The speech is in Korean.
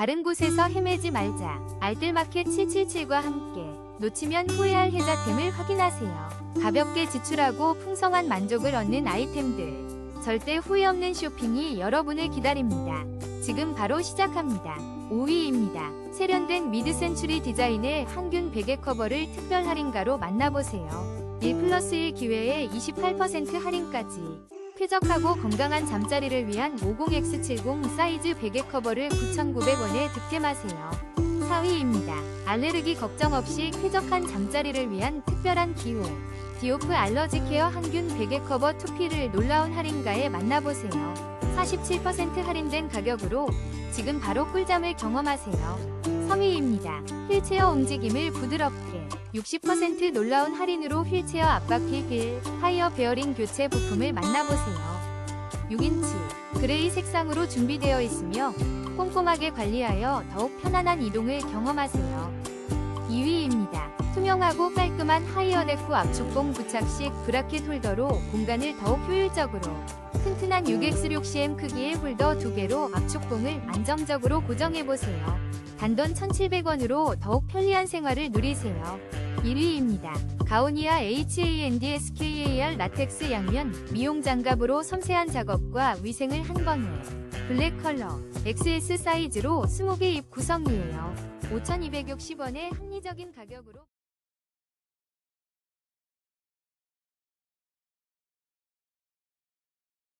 다른 곳에서 헤매지 말자. 알뜰마켓 777과 함께 놓치면 후회할 혜자템을 확인하세요. 가볍게 지출하고 풍성한 만족을 얻는 아이템들. 절대 후회 없는 쇼핑이 여러분을 기다립니다. 지금 바로 시작합니다. 5위입니다. 세련된 미드 센츄리 디자인의 항균 베개 커버를 특별 할인가로 만나보세요. 1 플러스 1 기회에 28% 할인까지. 쾌적하고 건강한 잠자리를 위한 50X70 사이즈 베개 커버를 9,900원에 득템하세요. 4위입니다. 알레르기 걱정 없이 쾌적한 잠자리를 위한 특별한 기회. 디오프 알러지 케어 항균 베개 커버 2P를 놀라운 할인가에 만나보세요. 47% 할인된 가격으로 지금 바로 꿀잠을 경험하세요. 3위입니다. 휠체어 움직임을 부드럽게 60% 놀라운 할인으로 휠체어 앞바퀴 휠, 타이어 베어링 교체 부품을 만나보세요. 6인치 그레이 색상으로 준비되어 있으며 꼼꼼하게 관리하여 더욱 편안한 이동을 경험하세요. 2위입니다. 투명하고 깔끔한 하이어네코 압축봉 부착식 브라켓 홀더로 공간을 더욱 효율적으로 튼튼한 6X6cm 크기의 홀더 2개로 압축봉을 안정적으로 고정해보세요. 단돈 1,700원으로 더욱 편리한 생활을 누리세요. 1위입니다. 가오니아 HANDSKAR 라텍스 양면 미용 장갑으로 섬세한 작업과 위생을 한 번에 블랙 컬러 XS 사이즈로 20개 입 구성이에요. 5,260원의 합리적인 가격으로